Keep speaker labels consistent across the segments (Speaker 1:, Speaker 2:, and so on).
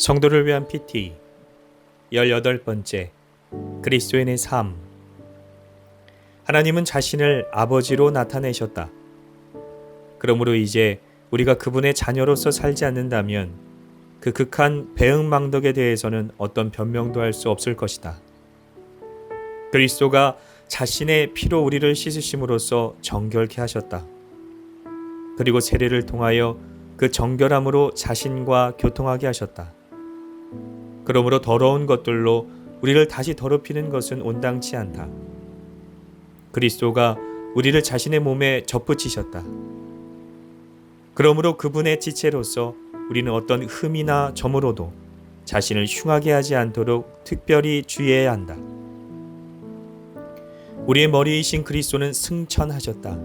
Speaker 1: 성도를 위한 PT 18번째 그리스도인의 삶 하나님은 자신을 아버지로 나타내셨다. 그러므로 이제 우리가 그분의 자녀로서 살지 않는다면 그 극한 배응망덕에 대해서는 어떤 변명도 할 수 없을 것이다. 그리스도가 자신의 피로 우리를 씻으심으로써 정결케 하셨다. 그리고 세례를 통하여 그 정결함으로 자신과 교통하게 하셨다. 그러므로 더러운 것들로 우리를 다시 더럽히는 것은 온당치 않다. 그리스도가 우리를 자신의 몸에 접붙이셨다. 그러므로 그분의 지체로서 우리는 어떤 흠이나 점으로도 자신을 흉하게 하지 않도록 특별히 주의해야 한다. 우리의 머리이신 그리스도는 승천하셨다.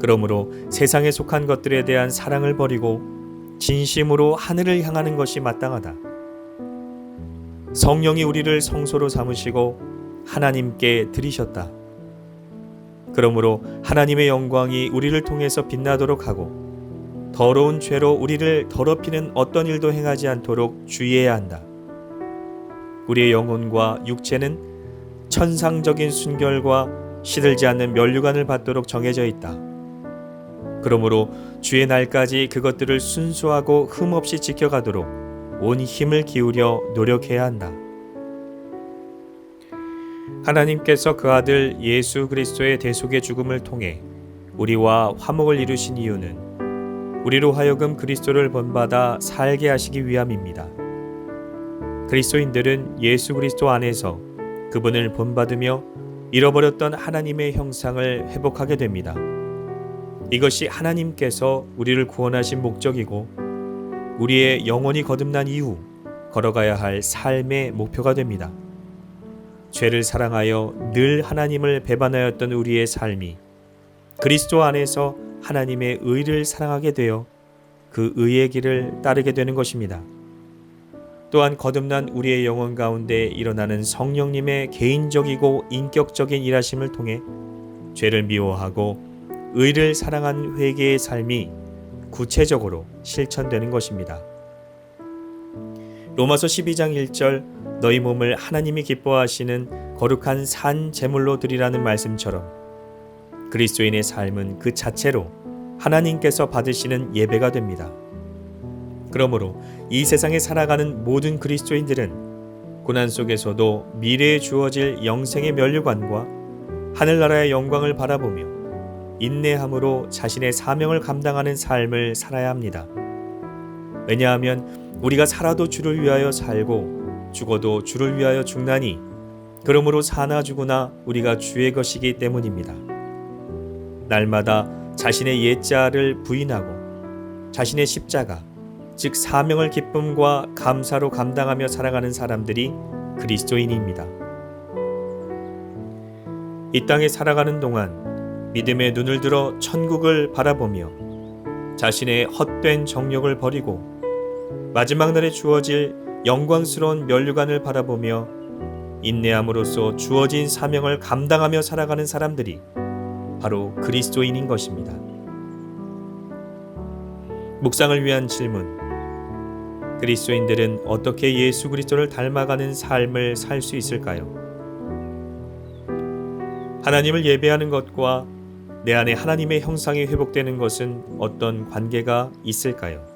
Speaker 1: 그러므로 세상에 속한 것들에 대한 사랑을 버리고 진심으로 하늘을 향하는 것이 마땅하다. 성령이 우리를 성소로 삼으시고 하나님께 드리셨다. 그러므로 하나님의 영광이 우리를 통해서 빛나도록 하고 더러운 죄로 우리를 더럽히는 어떤 일도 행하지 않도록 주의해야 한다. 우리의 영혼과 육체는 천상적인 순결과 시들지 않는 면류관을 받도록 정해져 있다. 그러므로 주의 날까지 그것들을 순수하고 흠없이 지켜가도록 온 힘을 기울여 노력해야 한다. 하나님께서 그 아들 예수 그리스도의 대속의 죽음을 통해 우리와 화목을 이루신 이유는 우리로 하여금 그리스도를 본받아 살게 하시기 위함입니다. 그리스도인들은 예수 그리스도 안에서 그분을 본받으며 잃어버렸던 하나님의 형상을 회복하게 됩니다. 이것이 하나님께서 우리를 구원하신 목적이고 우리의 영혼이 거듭난 이후 걸어가야 할 삶의 목표가 됩니다. 죄를 사랑하여 늘 하나님을 배반하였던 우리의 삶이 그리스도 안에서 하나님의 의를 사랑하게 되어 그 의의 길을 따르게 되는 것입니다. 또한 거듭난 우리의 영혼 가운데 일어나는 성령님의 개인적이고 인격적인 일하심을 통해 죄를 미워하고 의를 사랑한 회개의 삶이 구체적으로 실천되는 것입니다. 로마서 12장 1절 너희 몸을 하나님이 기뻐하시는 거룩한 산 제물로 드리라는 말씀처럼 그리스도인의 삶은 그 자체로 하나님께서 받으시는 예배가 됩니다. 그러므로 이 세상에 살아가는 모든 그리스도인들은 고난 속에서도 미래에 주어질 영생의 면류관과 하늘나라의 영광을 바라보며 인내함으로 자신의 사명을 감당하는 삶을 살아야 합니다. 왜냐하면 우리가 살아도 주를 위하여 살고 죽어도 주를 위하여 죽나니 그러므로 사나 죽으나 우리가 주의 것이기 때문입니다. 날마다 자신의 옛자를 부인하고 자신의 십자가 즉 사명을 기쁨과 감사로 감당하며 살아가는 사람들이 그리스도인입니다. 이 땅에 살아가는 동안 믿음의 눈을 들어 천국을 바라보며 자신의 헛된 정욕을 버리고 마지막 날에 주어질 영광스러운 면류관을 바라보며 인내함으로써 주어진 사명을 감당하며 살아가는 사람들이 바로 그리스도인인 것입니다. 묵상을 위한 질문. 그리스도인들은 어떻게 예수 그리스도를 닮아가는 삶을 살 수 있을까요? 하나님을 예배하는 것과 내 안에 하나님의 형상이 회복되는 것은 어떤 관계가 있을까요?